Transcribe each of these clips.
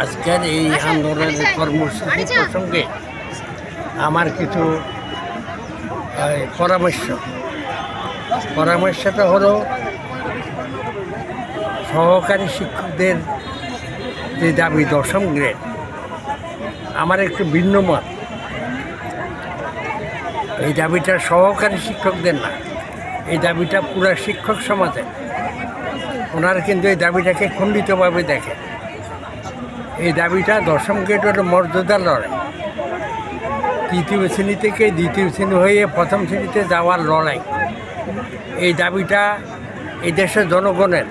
আজকের এই আন্দোলনের কর্মসূচি প্রসঙ্গে আমার কিছু পরামর্শ। পরামর্শটা হলো সহকারী শিক্ষকদের যে দাবি দশম গ্রেড আমার একটু ভিন্ন মত। এই দাবিটা সহকারী শিক্ষকদের না এই দাবিটা পুরা শিক্ষক সমাজের। ওনারা কিন্তু এই দাবিটাকে খণ্ডিতভাবে দেখে। এই দাবিটা দশম গ্রেড হলো মর্যাদার লড়াই তৃতীয় শ্রেণি থেকে দ্বিতীয় শ্রেণি হয়ে প্রথম শ্রেণীতে যাওয়ার লড়াই। এই দাবিটা এই দেশের জনগণের।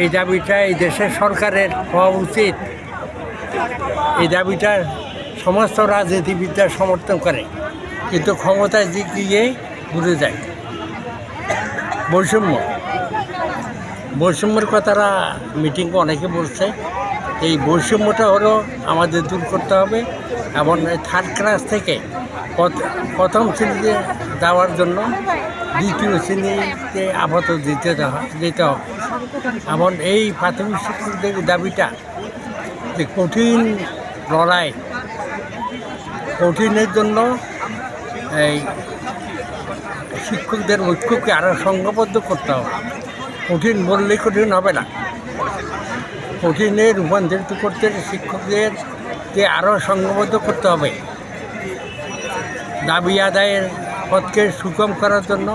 এই দাবিটা এই দেশের সরকারের হওয়া উচিত। এই দাবিটা সমস্ত রাজনীতিবিদরা সমর্থন করে, কিন্তু ক্ষমতায় দিক গিয়ে ঘুরে যায়। বৈষম্য। বৈষম্যের কথাটা মিটিংয়ে অনেকে বলছে এই বৈষম্যটা হলো আমাদের দূর করতে হবে এবং থার্ড ক্লাস থেকে প্রথম শ্রেণীতে যাওয়ার জন্য দ্বিতীয় শ্রেণীতে আপাতত দিতে দিতে হবে। এবং এই প্রাথমিক শিক্ষকদের দাবিটা যে কঠিন লড়াই, কঠিনের জন্য এই শিক্ষকদের ঐক্যকে আরও সংঘবদ্ধ করতে হবে। কঠিন বললেই কঠিন হবে না। কঠিনে রূপান্তরিত করতে শিক্ষকদেরকে আরও সংঘবদ্ধ করতে হবে। দাবি আদায়ের পথকে সুগম করার জন্য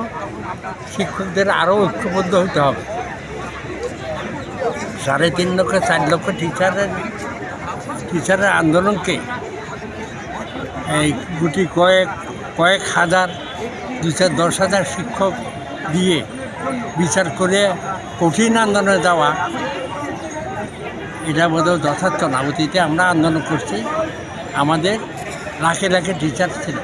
শিক্ষকদের আরও ঐক্যবদ্ধ হতে হবে। সাড়ে তিন লক্ষ, চার লক্ষ টিচারের টিচারের আন্দোলনকে এই গুটি কয়েক কয়েক হাজার, দু চার দশ হাজার শিক্ষক দিয়ে বিচার করে কঠিন আন্দোলনে যাওয়া এটা বোধহয় যথার্থ না অতীতে আমরা আন্দোলন করছি। আমাদের লাখে লাখে টিচার ছিল।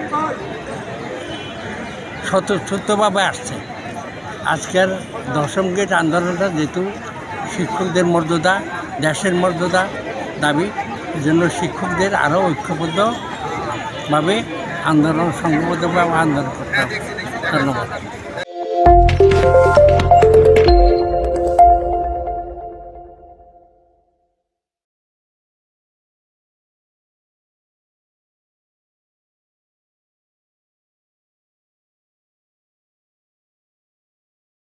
স্বতঃস্ফূর্তভাবে আসছে। আজকের দশম গেট আন্দোলনটা যেহেতু শিক্ষকদের মর্যাদা, দেশের মর্যাদা দাবি জন্য শিক্ষকদের আরও ঐক্যবদ্ধভাবে আন্দোলন সংঘবদ্ধভাবে আন্দোলন করতে হবে। ধন্যবাদ।